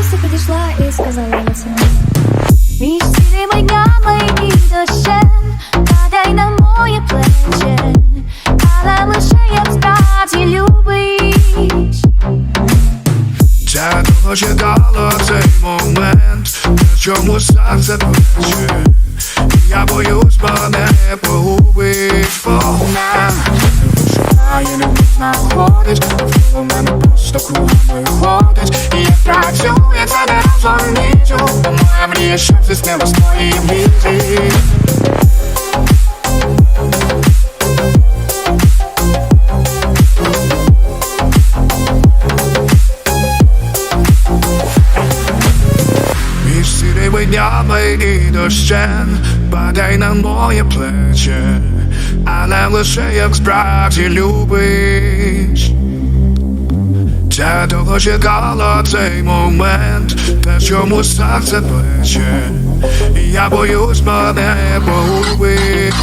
просто підійшла і сказала я це. Між цілими днями і дощем Падай на моє плече, але лише як справді любиш. Я довго чекала цей момент, на чому серце плече Я боюсь, мене Шукає, не знаходиш, у мене просто кругами ходить І я працює, це не розумію Моя мрія, щоб здійснилась твої мрії. Між сірими днями і дощем на моє плече Але лише як справді любиш. Я довго чекала цей момент Та чому серце плече І я боюсь мене погубиш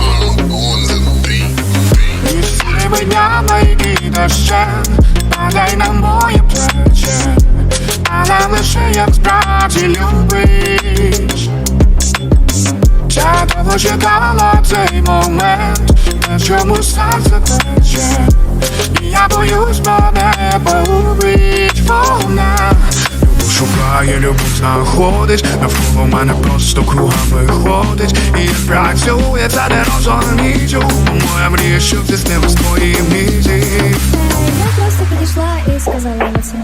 Між сірими днями і дощем Падай на моє плече. Але лише як справді любиш. Я довго чекала цей момент чому серце тече. І я боюсь мене погубить вона Любов шукає, любов знаходить. Навколо мене просто кругами ходить І працює, це не розумію Моя мрія, щоб здійснилась твої мрії Я просто підійшла і сказала я це.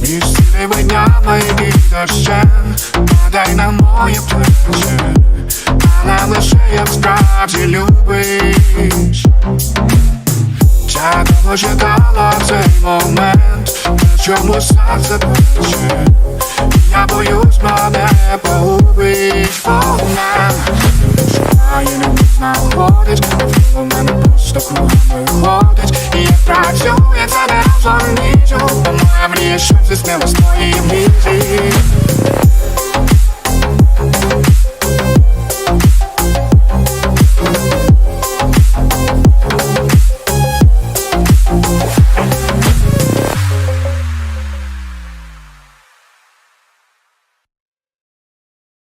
Між сірими днями і дощем Падай на моє плече як справді любиш. Я довго чекала цей момент чому серце плече Я боюсь мене погубить вона Шукає, не знаходить У мене просто кругами ходить І як працює, це не розумію Моя мрія, щоб здійснилась твої мрії